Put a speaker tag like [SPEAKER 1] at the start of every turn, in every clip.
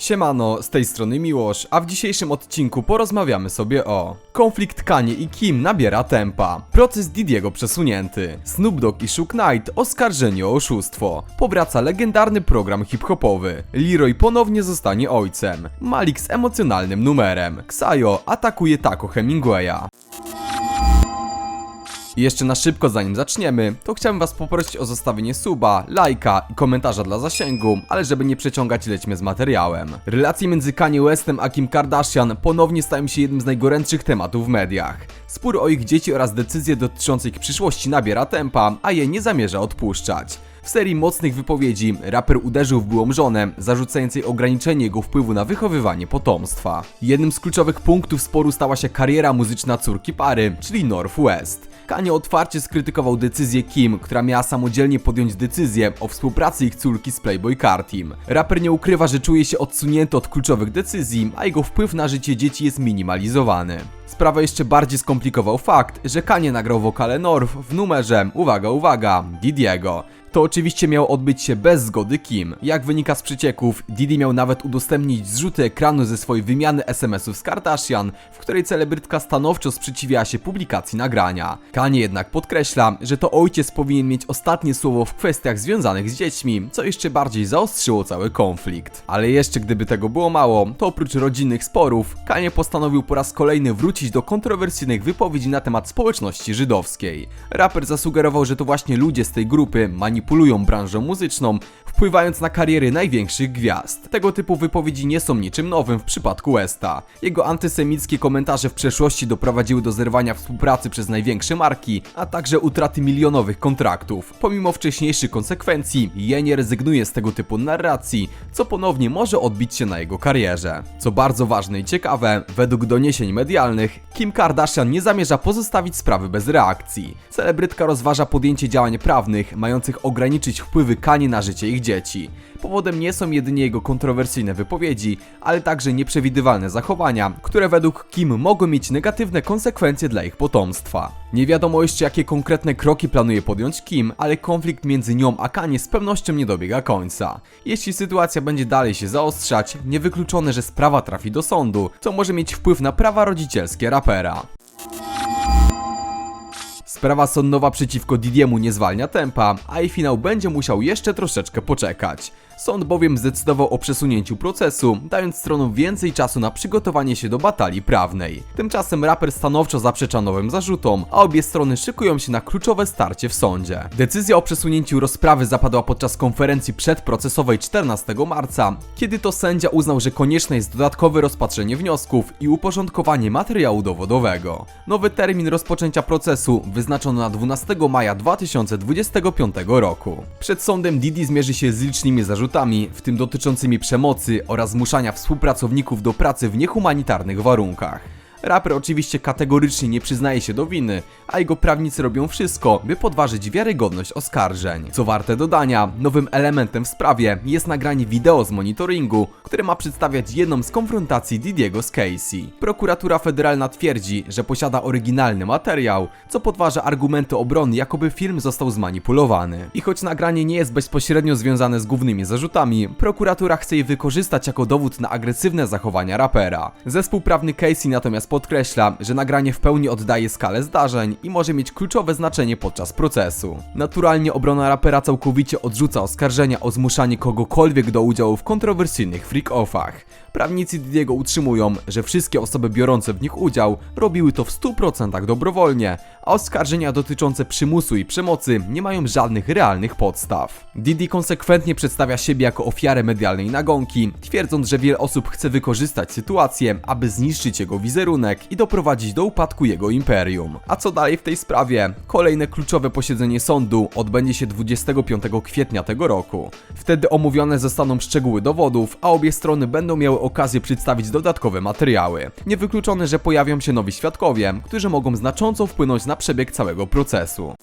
[SPEAKER 1] Siemano, z tej strony Miłosz, a w dzisiejszym odcinku porozmawiamy sobie o Konflikt Kanye i Kim nabiera tempa. Proces Didiego przesunięty. Snoop Dogg i Shook Knight oskarżeni o oszustwo. Powraca legendarny program hip-hopowy. Leroy ponownie zostanie ojcem. Malik z emocjonalnym numerem. Ksajo atakuje Taco Hemingwaya i jeszcze na szybko zanim zaczniemy, to chciałbym was poprosić o zostawienie suba, lajka i komentarza dla zasięgu, ale żeby nie przeciągać lećmy z materiałem. Relacje między Kanye Westem a Kim Kardashian ponownie stają się jednym z najgorętszych tematów w mediach. Spór o ich dzieci oraz decyzje dotyczące ich przyszłości nabiera tempa, a je nie zamierza odpuszczać. W serii mocnych wypowiedzi raper uderzył w byłą żonę, zarzucając jej ograniczenie jego wpływu na wychowywanie potomstwa. Jednym z kluczowych punktów sporu stała się kariera muzyczna córki pary, czyli Northwest. Kanye otwarcie skrytykował decyzję Kim, która miała samodzielnie podjąć decyzję o współpracy ich córki z Playboy Car Team. Raper nie ukrywa, że czuje się odsunięty od kluczowych decyzji, a jego wpływ na życie dzieci jest minimalizowany. Sprawę jeszcze bardziej skomplikował fakt, że Kanye nagrał wokale North w numerze, uwaga, uwaga, Didiego. To oczywiście miało odbyć się bez zgody Kim. Jak wynika z przecieków, Didi miał nawet udostępnić zrzuty ekranu ze swojej wymiany SMS-ów z Kardashian, w której celebrytka stanowczo sprzeciwiała się publikacji nagrania. Kanye jednak podkreśla, że to ojciec powinien mieć ostatnie słowo w kwestiach związanych z dziećmi, co jeszcze bardziej zaostrzyło cały konflikt. Ale jeszcze gdyby tego było mało, to oprócz rodzinnych sporów, Kanye postanowił po raz kolejny wrócić do kontrowersyjnych wypowiedzi na temat społeczności żydowskiej. Raper zasugerował, że to właśnie ludzie z tej grupy manipulują branżą muzyczną, wpływając na kariery największych gwiazd. Tego typu wypowiedzi nie są niczym nowym w przypadku Westa. Jego antysemickie komentarze w przeszłości doprowadziły do zerwania współpracy przez największe marki, a także utraty milionowych kontraktów. Pomimo wcześniejszych konsekwencji, Je nie rezygnuje z tego typu narracji, co ponownie może odbić się na jego karierze. Co bardzo ważne i ciekawe, według doniesień medialnych, Kim Kardashian nie zamierza pozostawić sprawy bez reakcji. Celebrytka rozważa podjęcie działań prawnych, mających ograniczyć wpływy Kanie na życie ich dzieci. Powodem nie są jedynie jego kontrowersyjne wypowiedzi, ale także nieprzewidywalne zachowania, które według Kim mogą mieć negatywne konsekwencje dla ich potomstwa. Nie wiadomo jeszcze jakie konkretne kroki planuje podjąć Kim, ale konflikt między nią a Kanie z pewnością nie dobiega końca. Jeśli sytuacja będzie dalej się zaostrzać, niewykluczone, że sprawa trafi do sądu, co może mieć wpływ na prawa rodzicielskie rapera. Sprawa sądowa przeciwko Didiemu nie zwalnia tempa, a jej finał będzie musiał jeszcze troszeczkę poczekać. Sąd bowiem zdecydował o przesunięciu procesu, dając stronom więcej czasu na przygotowanie się do batalii prawnej. Tymczasem raper stanowczo zaprzecza nowym zarzutom, a obie strony szykują się na kluczowe starcie w sądzie. Decyzja o przesunięciu rozprawy zapadła podczas konferencji przedprocesowej 14 marca, kiedy to sędzia uznał, że konieczne jest dodatkowe rozpatrzenie wniosków i uporządkowanie materiału dowodowego. Nowy termin rozpoczęcia procesu wyznaczono na 12 maja 2025 roku. Przed sądem Didi zmierzy się z licznymi zarzutami, w tym dotyczącymi przemocy oraz zmuszania współpracowników do pracy w niehumanitarnych warunkach. Raper oczywiście kategorycznie nie przyznaje się do winy, a jego prawnicy robią wszystko, by podważyć wiarygodność oskarżeń. Co warte dodania, nowym elementem w sprawie jest nagranie wideo z monitoringu, które ma przedstawiać jedną z konfrontacji Didiego z Casey. Prokuratura federalna twierdzi, że posiada oryginalny materiał, co podważa argumenty obrony, jakoby film został zmanipulowany. I choć nagranie nie jest bezpośrednio związane z głównymi zarzutami, prokuratura chce je wykorzystać jako dowód na agresywne zachowania rapera. Zespół prawny Casey natomiast podkreśla, że nagranie w pełni oddaje skalę zdarzeń i może mieć kluczowe znaczenie podczas procesu. Naturalnie obrona rapera całkowicie odrzuca oskarżenia o zmuszanie kogokolwiek do udziału w kontrowersyjnych freak-offach. Prawnicy Didiego utrzymują, że wszystkie osoby biorące w nich udział robiły to w 100% dobrowolnie, a oskarżenia dotyczące przymusu i przemocy nie mają żadnych realnych podstaw. Didi konsekwentnie przedstawia siebie jako ofiarę medialnej nagonki, twierdząc, że wiele osób chce wykorzystać sytuację, aby zniszczyć jego wizerunek i doprowadzić do upadku jego imperium. A co dalej w tej sprawie? Kolejne kluczowe posiedzenie sądu odbędzie się 25 kwietnia tego roku. Wtedy omówione zostaną szczegóły dowodów, a obie strony będą miały okazję przedstawić dodatkowe materiały. Niewykluczone, że pojawią się nowi świadkowie, którzy mogą znacząco wpłynąć na przebieg całego procesu.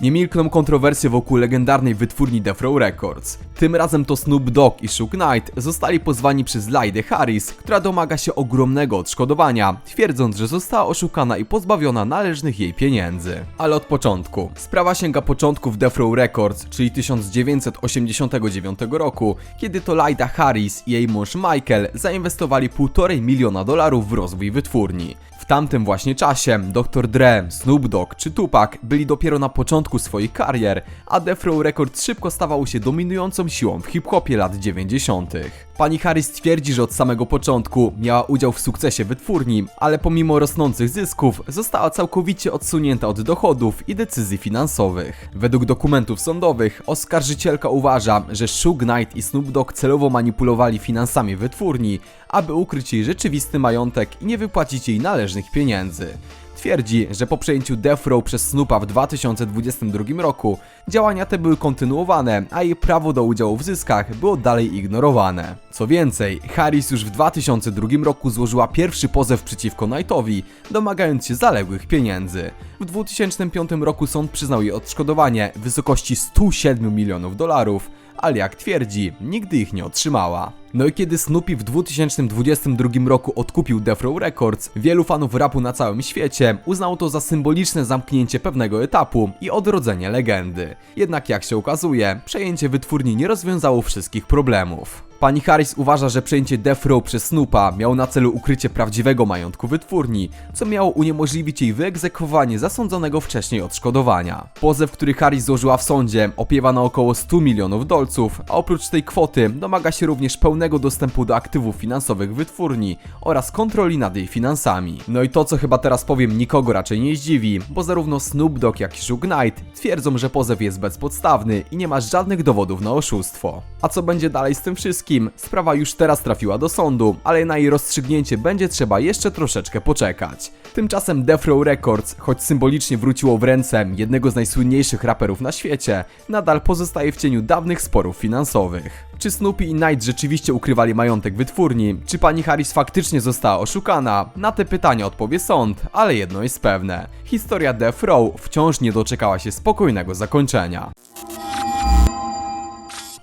[SPEAKER 1] Nie milkną kontrowersje wokół legendarnej wytwórni Death Row Records. Tym razem to Snoop Dogg i Suge Knight zostali pozwani przez Laidę Harris, która domaga się ogromnego odszkodowania, twierdząc, że została oszukana i pozbawiona należnych jej pieniędzy. Ale od początku. Sprawa sięga początków Death Row Records, czyli 1989 roku, kiedy to Laida Harris i jej mąż Michael zainwestowali 1,5 miliona dolarów w rozwój wytwórni. Tamtym właśnie czasie Dr. Dre, Snoop Dogg czy Tupac byli dopiero na początku swoich karier, a Death Row szybko stawał się dominującą siłą w hip-hopie lat 90. Pani Harris twierdzi, że od samego początku miała udział w sukcesie wytwórni, ale pomimo rosnących zysków została całkowicie odsunięta od dochodów i decyzji finansowych. Według dokumentów sądowych oskarżycielka uważa, że Suge Knight i Snoop Dogg celowo manipulowali finansami wytwórni, aby ukryć jej rzeczywisty majątek i nie wypłacić jej należnych pieniędzy. Twierdzi, że po przejęciu Death Row przez Snoopa w 2022 roku działania te były kontynuowane, a jej prawo do udziału w zyskach było dalej ignorowane. Co więcej, Harris już w 2002 roku złożyła pierwszy pozew przeciwko Knightowi, domagając się zaległych pieniędzy. W 2005 roku sąd przyznał jej odszkodowanie w wysokości 107 milionów dolarów, ale jak twierdzi, nigdy ich nie otrzymała. No i kiedy Snoopy w 2022 roku odkupił Death Row Records, wielu fanów rapu na całym świecie uznało to za symboliczne zamknięcie pewnego etapu i odrodzenie legendy. Jednak jak się okazuje, przejęcie wytwórni nie rozwiązało wszystkich problemów. Pani Harris uważa, że przejęcie Death Row przez Snoopa miało na celu ukrycie prawdziwego majątku wytwórni, co miało uniemożliwić jej wyegzekwowanie zasądzonego wcześniej odszkodowania. Pozew, który Harris złożyła w sądzie, opiewa na około 100 milionów dolców, a oprócz tej kwoty domaga się również pełnego dostępu do aktywów finansowych wytwórni oraz kontroli nad jej finansami. No i to, co chyba teraz powiem, nikogo raczej nie zdziwi, bo zarówno Snoop Dogg, jak i Suge Knight twierdzą, że pozew jest bezpodstawny i nie ma żadnych dowodów na oszustwo. A co będzie dalej z tym wszystkim? Sprawa już teraz trafiła do sądu, ale na jej rozstrzygnięcie będzie trzeba jeszcze troszeczkę poczekać. Tymczasem Death Row Records, choć symbolicznie wróciło w ręce jednego z najsłynniejszych raperów na świecie, nadal pozostaje w cieniu dawnych sporów finansowych. Czy Snoopy i Knight rzeczywiście ukrywali majątek wytwórni? Czy pani Harris faktycznie została oszukana? Na te pytania odpowie sąd, ale jedno jest pewne. Historia Death Row wciąż nie doczekała się spokojnego zakończenia.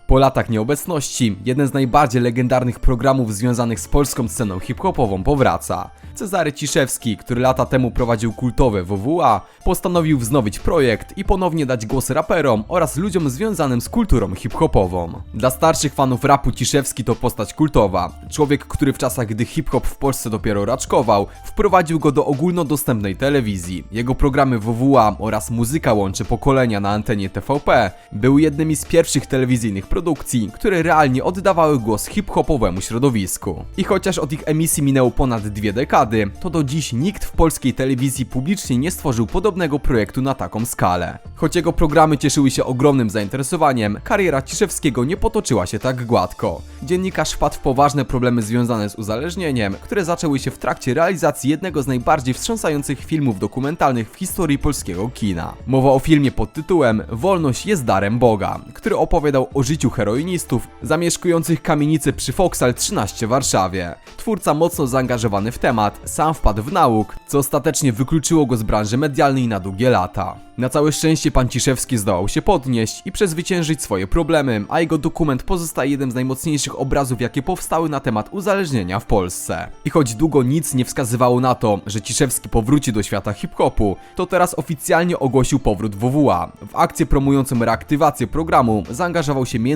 [SPEAKER 1] Po latach nieobecności, jeden z najbardziej legendarnych programów związanych z polską sceną hip-hopową powraca. Cezary Ciszewski, który lata temu prowadził kultowe WWA, postanowił wznowić projekt i ponownie dać głos raperom oraz ludziom związanym z kulturą hip-hopową. Dla starszych fanów rapu Ciszewski to postać kultowa. Człowiek, który w czasach, gdy hip-hop w Polsce dopiero raczkował, wprowadził go do ogólnodostępnej telewizji. Jego programy WWA oraz Muzyka łączy pokolenia na antenie TVP były jednymi z pierwszych telewizyjnych produkcji, które realnie oddawały głos hip-hopowemu środowisku. I chociaż od ich emisji minęło ponad dwie dekady, to do dziś nikt w polskiej telewizji publicznie nie stworzył podobnego projektu na taką skalę. Choć jego programy cieszyły się ogromnym zainteresowaniem, kariera Ciszewskiego nie potoczyła się tak gładko. Dziennikarz wpadł w poważne problemy związane z uzależnieniem, które zaczęły się w trakcie realizacji jednego z najbardziej wstrząsających filmów dokumentalnych w historii polskiego kina. Mowa o filmie pod tytułem Wolność jest darem Boga, który opowiadał o życiu heroinistów zamieszkujących kamienicę przy Foksal 13 w Warszawie. Twórca mocno zaangażowany w temat, sam wpadł w nauk, co ostatecznie wykluczyło go z branży medialnej na długie lata. Na całe szczęście pan Ciszewski zdołał się podnieść i przezwyciężyć swoje problemy, a jego dokument pozostaje jednym z najmocniejszych obrazów, jakie powstały na temat uzależnienia w Polsce. I choć długo nic nie wskazywało na to, że Ciszewski powróci do świata hip-hopu, to teraz oficjalnie ogłosił powrót WWA. W akcję promującą reaktywację programu zaangażował się m.in.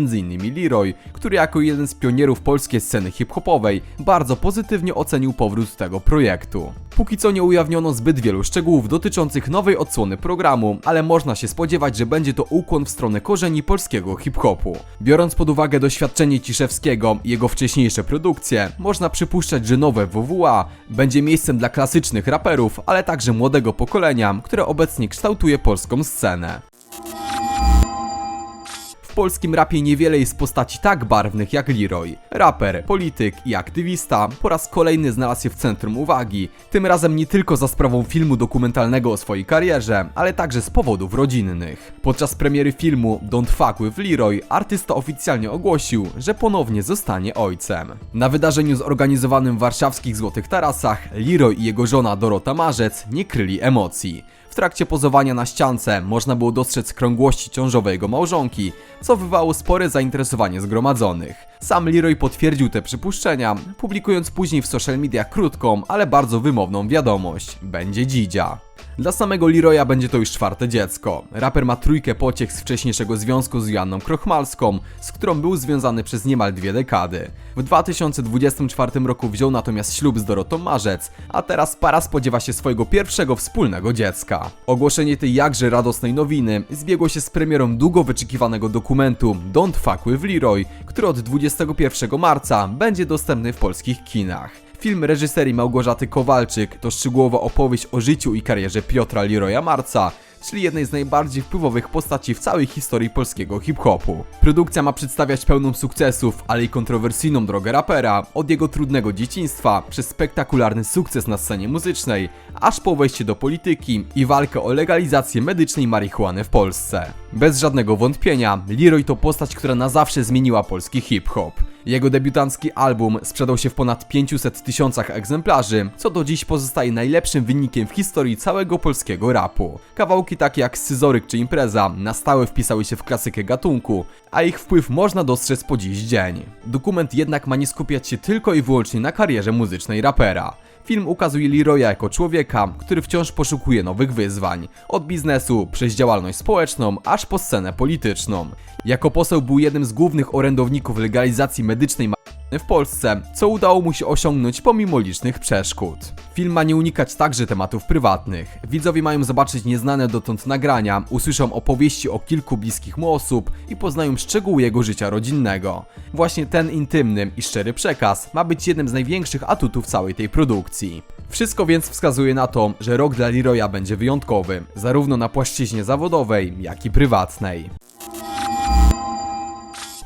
[SPEAKER 1] Leroy, który jako jeden z pionierów polskiej sceny hip-hopowej bardzo pozytywnie ocenił powrót tego projektu. Póki co nie ujawniono zbyt wielu szczegółów dotyczących nowej odsłony programu, ale można się spodziewać, że będzie to ukłon w stronę korzeni polskiego hip-hopu. Biorąc pod uwagę doświadczenie Ciszewskiego i jego wcześniejsze produkcje, można przypuszczać, że nowe WWA będzie miejscem dla klasycznych raperów, ale także młodego pokolenia, które obecnie kształtuje polską scenę. Polskim rapie niewiele jest postaci tak barwnych jak Leroy. Raper, polityk i aktywista po raz kolejny znalazł się w centrum uwagi. Tym razem nie tylko za sprawą filmu dokumentalnego o swojej karierze, ale także z powodów rodzinnych. Podczas premiery filmu Don't Fuck with Leroy artysta oficjalnie ogłosił, że ponownie zostanie ojcem. Na wydarzeniu zorganizowanym w warszawskich Złotych Tarasach Leroy i jego żona Dorota Marzec nie kryli emocji. W trakcie pozowania na ściance można było dostrzec krągłości ciążowe jego małżonki, co wywołało spore zainteresowanie zgromadzonych. Sam Leroy potwierdził te przypuszczenia, publikując później w social media krótką, ale bardzo wymowną wiadomość. Będzie dzidzia. Dla samego Leroya będzie to już czwarte dziecko. Raper ma trójkę pociech z wcześniejszego związku z Joanną Krochmalską, z którą był związany przez niemal dwie dekady. W 2024 roku wziął natomiast ślub z Dorotą Marzec, a teraz para spodziewa się swojego pierwszego wspólnego dziecka. Ogłoszenie tej jakże radosnej nowiny zbiegło się z premierą długo wyczekiwanego dokumentu Don't Fuck with Leroy, który od 21 marca będzie dostępny w polskich kinach. Film reżyserii Małgorzaty Kowalczyk to szczegółowa opowieść o życiu i karierze Piotra Leroya Marca, czyli jednej z najbardziej wpływowych postaci w całej historii polskiego hip-hopu. Produkcja ma przedstawiać pełną sukcesów, ale i kontrowersyjną drogę rapera, od jego trudnego dzieciństwa, przez spektakularny sukces na scenie muzycznej, aż po wejście do polityki i walkę o legalizację medycznej marihuany w Polsce. Bez żadnego wątpienia, Leroy to postać, która na zawsze zmieniła polski hip-hop. Jego debiutancki album sprzedał się w ponad 500 tysiącach egzemplarzy, co do dziś pozostaje najlepszym wynikiem w historii całego polskiego rapu. Kawałki takie jak Scyzoryk czy Impreza na stałe wpisały się w klasykę gatunku, a ich wpływ można dostrzec po dziś dzień. Dokument jednak ma nie skupiać się tylko i wyłącznie na karierze muzycznej rapera. Film ukazuje Leroya jako człowieka, który wciąż poszukuje nowych wyzwań. Od biznesu, przez działalność społeczną, aż po scenę polityczną. Jako poseł był jednym z głównych orędowników legalizacji medycznej w Polsce, co udało mu się osiągnąć pomimo licznych przeszkód. Film ma nie unikać także tematów prywatnych. Widzowie mają zobaczyć nieznane dotąd nagrania, usłyszą opowieści o kilku bliskich mu osób i poznają szczegóły jego życia rodzinnego. Właśnie ten intymny i szczery przekaz ma być jednym z największych atutów całej tej produkcji. Wszystko więc wskazuje na to, że rok dla Leroya będzie wyjątkowy, zarówno na płaszczyźnie zawodowej, jak i prywatnej.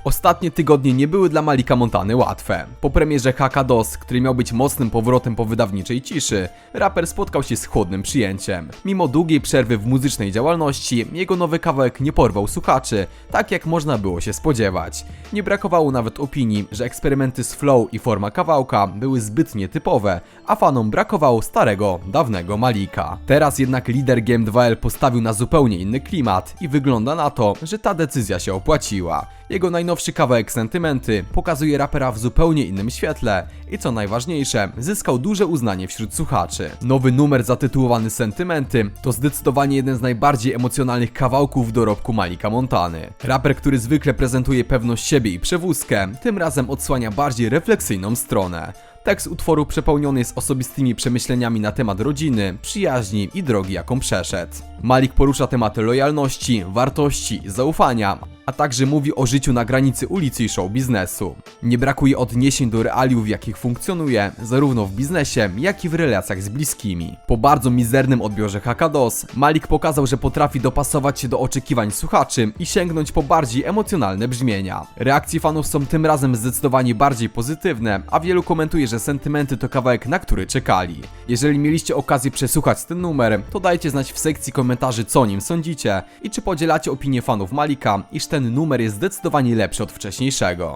[SPEAKER 1] Ostatnie tygodnie nie były dla Malika Montany łatwe. Po premierze Hakados, który miał być mocnym powrotem po wydawniczej ciszy, raper spotkał się z chłodnym przyjęciem. Mimo długiej przerwy w muzycznej działalności, jego nowy kawałek nie porwał słuchaczy, tak jak można było się spodziewać. Nie brakowało nawet opinii, że eksperymenty z flow i forma kawałka były zbyt nietypowe, a fanom brakowało starego, dawnego Malika. Teraz jednak lider GM2L postawił na zupełnie inny klimat i wygląda na to, że ta decyzja się opłaciła. Jego najnowszy kawałek Sentymenty pokazuje rapera w zupełnie innym świetle i co najważniejsze, zyskał duże uznanie wśród słuchaczy. Nowy numer zatytułowany Sentymenty to zdecydowanie jeden z najbardziej emocjonalnych kawałków w dorobku Malika Montany. Raper, który zwykle prezentuje pewność siebie i przewózkę, tym razem odsłania bardziej refleksyjną stronę. Tekst utworu przepełniony jest osobistymi przemyśleniami na temat rodziny, przyjaźni i drogi, jaką przeszedł. Malik porusza tematy lojalności, wartości, zaufania, a także mówi o życiu na granicy ulicy i show biznesu. Nie brakuje odniesień do realiów, w jakich funkcjonuje, zarówno w biznesie, jak i w relacjach z bliskimi. Po bardzo mizernym odbiorze Hakados, Malik pokazał, że potrafi dopasować się do oczekiwań słuchaczy i sięgnąć po bardziej emocjonalne brzmienia. Reakcje fanów są tym razem zdecydowanie bardziej pozytywne, a wielu komentuje, że sentymenty to kawałek, na który czekali. Jeżeli mieliście okazję przesłuchać ten numer, to dajcie znać w sekcji komentarzy, co nim sądzicie i czy podzielacie opinię fanów Malika, iż ten numer jest zdecydowanie lepszy od wcześniejszego.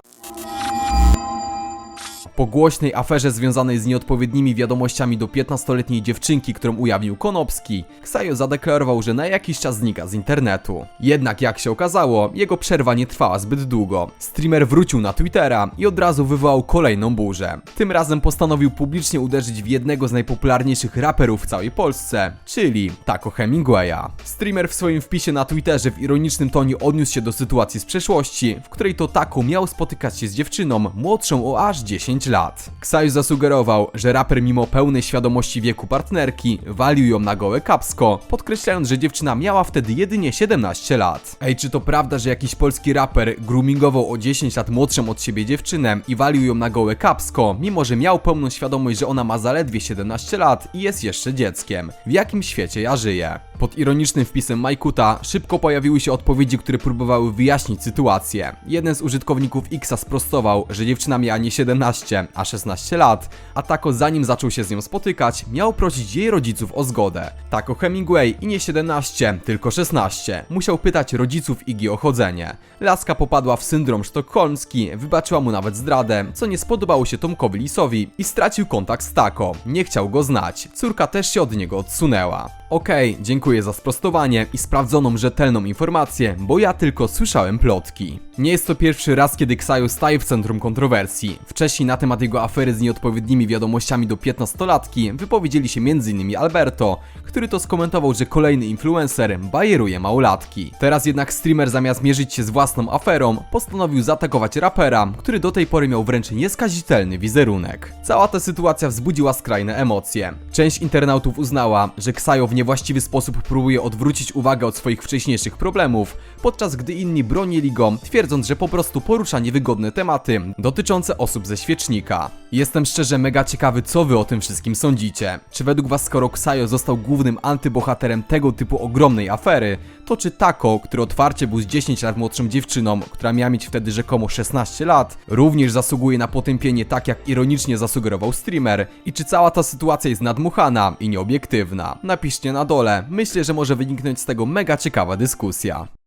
[SPEAKER 1] Po głośnej aferze związanej z nieodpowiednimi wiadomościami do 15-letniej dziewczynki, którą ujawnił Konopski, Ksajo zadeklarował, że na jakiś czas znika z internetu. Jednak jak się okazało, jego przerwa nie trwała zbyt długo. Streamer wrócił na Twittera i od razu wywołał kolejną burzę. Tym razem postanowił publicznie uderzyć w jednego z najpopularniejszych raperów w całej Polsce, czyli Taco Hemingwaya. Streamer w swoim wpisie na Twitterze w ironicznym tonie odniósł się do sytuacji z przeszłości, w której to Taco miał spotykać się z dziewczyną młodszą o aż 10 lat. Zasugerował, że raper mimo pełnej świadomości wieku partnerki walił ją na gołe kapsko, podkreślając, że dziewczyna miała wtedy jedynie 17 lat. Ej, czy to prawda, że jakiś polski raper groomingował o 10 lat młodszą od siebie dziewczynę i walił ją na gołe kapsko, mimo że miał pełną świadomość, że ona ma zaledwie 17 lat i jest jeszcze dzieckiem? W jakim świecie ja żyję? Pod ironicznym wpisem Majkuta szybko pojawiły się odpowiedzi, które próbowały wyjaśnić sytuację. Jeden z użytkowników Xa sprostował, że dziewczyna miała nie 17, a 16 lat, a Tako zanim zaczął się z nią spotykać, miał prosić jej rodziców o zgodę. Tako Hemingway i nie 17, tylko 16. Musiał pytać rodziców Iggy o chodzenie. Laska popadła w syndrom sztokholmski, wybaczyła mu nawet zdradę, co nie spodobało się Tomkowi Lisowi i stracił kontakt z Tako. Nie chciał go znać. Córka też się od niego odsunęła. Okej, dziękuję za sprostowanie i sprawdzoną rzetelną informację, bo ja tylko słyszałem plotki. Nie jest to pierwszy raz, kiedy Ksajo staje w centrum kontrowersji. Wcześniej na temat jego afery z nieodpowiednimi wiadomościami do 15-latki wypowiedzieli się m.in. Alberto, który to skomentował, że kolejny influencer bajeruje małolatki. Teraz jednak streamer zamiast mierzyć się z własną aferą, postanowił zaatakować rapera, który do tej pory miał wręcz nieskazitelny wizerunek. Cała ta sytuacja wzbudziła skrajne emocje. Część internautów uznała, że Ksajo w niewłaściwy sposób próbuje odwrócić uwagę od swoich wcześniejszych problemów, podczas gdy inni bronili go, twierdząc, że po prostu porusza niewygodne tematy dotyczące osób ze świecznika. Jestem szczerze mega ciekawy, co wy o tym wszystkim sądzicie. Czy według was, skoro Ksajo został głównym antybohaterem tego typu ogromnej afery, to czy Tako, który otwarcie był z 10 lat młodszą dziewczyną, która miała mieć wtedy rzekomo 16 lat, również zasługuje na potępienie tak jak ironicznie zasugerował streamer? I czy cała ta sytuacja jest nadmuchana i nieobiektywna? Napiszcie na dole, myślę, że może wyniknąć z tego mega ciekawa dyskusja.